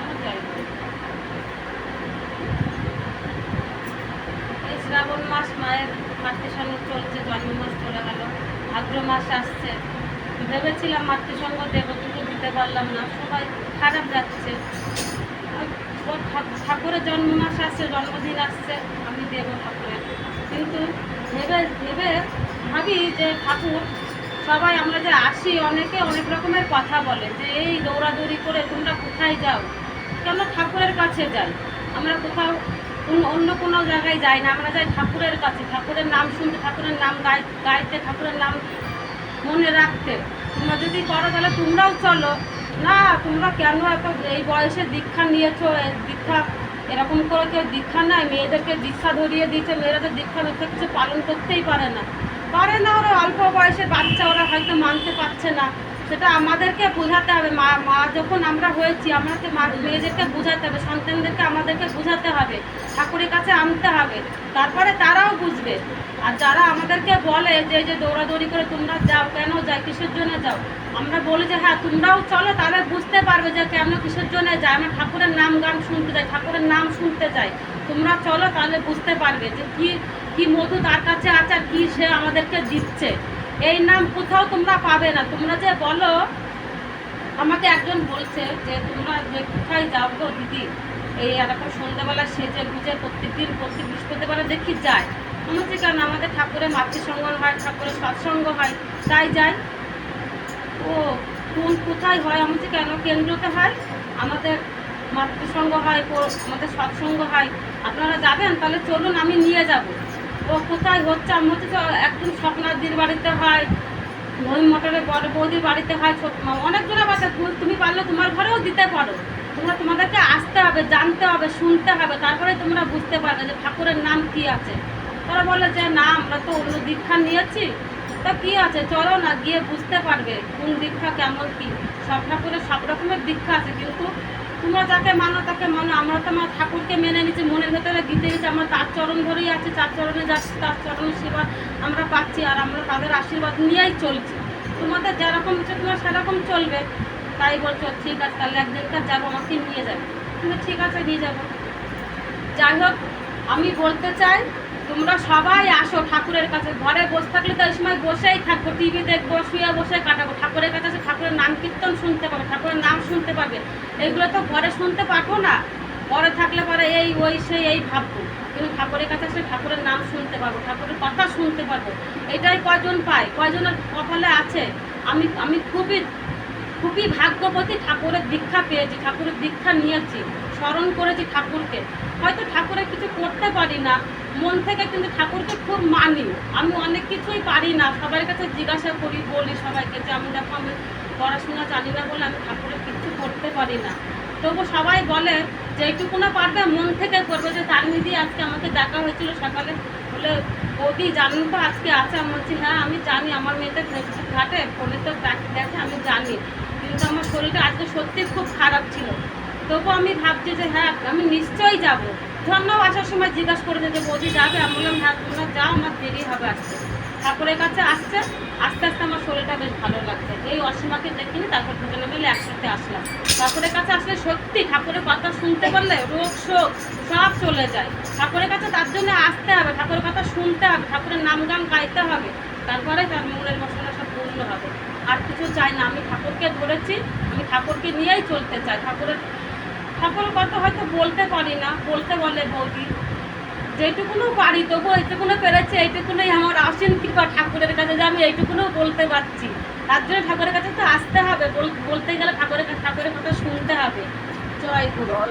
আমার জয় এই শ্রাবণ মাস মায়ের মাতৃসঙ্গ চলছে জন্ম মাস চলে গেল, ভাদ্র মাস আসছে। ভেবেছিলাম মাতৃসঙ্গ দেবো কিন্তু দিতে পারলাম না, সবাই খারাপ যাচ্ছে। ঠাকুরের জন্ম মাস আসছে, জন্মদিন আসছে, আমি দেবো ঠাকুরের। কিন্তু ভেবে ভেবে ভাবি যে ঠাকুর সবাই আমরা যে আসি, অনেকে অনেক রকমের কথা বলে যে, এই দৌড়াদৌড়ি করে তোমরা কোথায় যাও? কেন ঠাকুরের কাছে যাই? আমরা কোথাও অন্য কোনো জায়গায় যাই না, আমরা যাই ঠাকুরের কাছে। ঠাকুরের নাম শুনতে, ঠাকুরের নাম গাই, গাইতে, ঠাকুরের নাম মনে রাখতে। তোমরা যদি করো, তাহলে তোমরাও চলো। না, তোমরা কেন এত এই বয়সে দীক্ষা নিয়েছো? দীক্ষা এরকম করে কেউ দীক্ষা নেয়? মেয়েদেরকে দীক্ষা ধরিয়ে দিয়েছে, মেয়েরা তো দীক্ষা দীক্ষা কিছু পালন করতেই পারে না। পারে না ওরা, অল্প বয়সে বাচ্চা ওরা হয়তো মানতে পারছে না। সেটা আমাদেরকে বোঝাতে হবে। মা মা যখন আমরা হয়েছি, আমাকে মা, মেয়েদেরকে বোঝাতে হবে, সন্তানদেরকে আমাদেরকে বোঝাতে হবে, ঠাকুরের কাছে আনতে হবে। তারপরে তারাও বুঝবে। আর যারা আমাদেরকে বলে যে যে দৌড়াদৌড়ি করে তোমরা যাও, কেন যাই কিসের জন্য যাও? আমরা বলি যে হ্যাঁ তোমরাও চলো তাহলে বুঝতে পারবে যে, কেন কিসের জন্য যায়। আমরা ঠাকুরের নাম গান শুনতে যাই, ঠাকুরের নাম শুনতে যাই। তোমরা চলো, তাহলে বুঝতে পারবে যে কি কি মধু তার কাছে আছে আর কি সে আমাদেরকে দিচ্ছে। এই নাম কোথাও তোমরা পাবে না। তোমরা যে বলো, আমাকে একজন বলছে যে, তোমরা যে কোথায় যাও গো দিদি? এই এরকম সন্ধ্যাবেলা সেজে গুজে প্রত্যেকদিন, প্রত্যেক বৃহস্পতিবারে দেখি যায়। আমার যে কেন আমাদের ঠাকুরের মাতৃসঙ্গ হয়, ঠাকুরের সৎসঙ্গ হয়, তাই যাই। ও, কোন কোথায় হয় আমাদের কেন কেন্দ্রতে হয়? আমাদের মাতৃসঙ্গ হয় আমাদের সৎসঙ্গ হয়, আপনারা যাবেন? তাহলে চলুন, আমি নিয়ে যাব। ও কোথায় হচ্ছে? আমি হচ্ছে তো একদম স্বপ্নাদির বাড়িতে হয়, মহিম মোটরের বড় বৌদির বাড়িতে হয়, ছোট অনেকজনের বাচ্চা তুমি পারলে তোমার ঘরেও দিতে পারো। তোমরা তোমাদেরকে আসতে হবে, জানতে হবে, শুনতে হবে। তারপরে তোমরা বুঝতে পারবে যে ঠাকুরের নাম কি আছে। তারা বলে যে, না, আমরা তো অন্য দীক্ষা নিয়েছি। তা কি আছে? চলো না, গিয়ে বুঝতে পারবে কোন দীক্ষা কেমন কি। সব ঠাকুরের সব রকমের দীক্ষা আছে, কিন্তু তোমরা যাকে মানো তাকে মানো, আমরা তো আমার ঠাকুরকে মেনে নিচ্ছি মনের ভেতরে গীতে গেছি আমরা তার চরণ ধরেই আছে চার চরণে যাচ্ছি, তার চরণের সেবা আমরা পাচ্ছি আর আমরা তাদের আশীর্বাদ নিয়েই চলছি। তোমাদের যেরকম ইচ্ছে তোমার সেরকম চলবে। তাই বলছো, ঠিক আছে, তাহলে একদিনকার যাব, আমাকে নিয়ে যাবে। তুমি ঠিক আছে, নিয়ে যাব। যাই হোক, আমি বলতে চাই তোমরা সবাই আসো ঠাকুরের কাছে। ঘরে বসে থাকলে তো এই সময় বসেই থাকব টিভি দেখব, শুয়ে বসে কাটাবো। ঠাকুরের কাছে ঠাকুরের নাম কীর্তন শুনতে পাবে, ঠাকুরের নাম শুনতে পাবে। এগুলো তো ঘরে শুনতে পারব না। ঘরে থাকলে পরে এই, ওই, সেই, এই ভাববো। কিন্তু ঠাকুরের কাছে এসে ঠাকুরের নাম শুনতে পারব, ঠাকুরের কথা শুনতে পারব। এটাই কয়জন পায়? কয়জনের কপালে আছে? আমি আমি খুবই খুবই ভাগ্যবতী ঠাকুরের দীক্ষা পেয়েছি, ঠাকুরের দীক্ষা নিয়েছি, স্মরণ করেছি ঠাকুরকে। হয়তো ঠাকুরের কিছু করতে পারি না। মন থেকে কিন্তু ঠাকুরকে খুব মানি। আমি অনেক কিছুই পারি না। সবার কাছে জিজ্ঞাসা করি, বলি সবাইকে যে আমি দেখো, আমি পড়াশোনা জানি না বলে আমি ঠাকুরের কিছু করতে পারি না। তবু সবাই বলে যে এইটুকুনা পারবে, মন থেকে করবে যে তার দিদি আজকে আমাকে দেখা হয়েছিল সকালে। বলে, বৌদি জানেন তো আজকে আছে? আমি বলছি হ্যাঁ আমি জানি। আমার মেয়েদের ফেসবুক ঘাটে, ফোনে তো দেখে আমি জানি। কিন্তু আমার শরীরটা আজকে সত্যি খুব খারাপ ছিল। তবু আমি ভাবছি যে হ্যাঁ আমি নিশ্চয়ই যাব। ধন্যবাদ, আসার সময় জিজ্ঞাসা করেছে যে বৌদি যাবে, আমি বললাম হ্যাঁ তোমরা যাও, আমার দেরি হবে আসতে ঠাকুরের কাছে আসছে, আস্তে আস্তে আমার শরীরটা বেশ ভালো লাগছে। এই অসীমাকে দেখিনি, তারপর দুজনে মিলে একসাথে আসলাম। ঠাকুরের কাছে আসলে সত্যি ঠাকুরের কথা শুনতে পারলে রোগ শোক সব চলে যায়। ঠাকুরের কাছে তার জন্য আসতে হবে, ঠাকুরের কথা শুনতে হবে, ঠাকুরের নাম গান গাইতে হবে। তারপরে তার মনের মশলা সব পূর্ণ হবে। আর কিছু চাই না, আমি ঠাকুরকে ধরেছি, আমি ঠাকুরকে নিয়েই চলতে চাই। ঠাকুরের ঠাকুরের কথা হয়তো বলতে পারি না, বলতে বলে বৌদি। যেটুকুনও পারি তবু এইটুকুনও পেরেছি এইটুকুনই আমার আসেন কৃপা ঠাকুরের কাছে যে আমি এইটুকুনও বলতে পারছি। তার জন্য ঠাকুরের কাছে তো আসতে হবে, বল- বলতে গেলে ঠাকুরের ঠাকুরের কথা শুনতে হবে। জয় গুরু।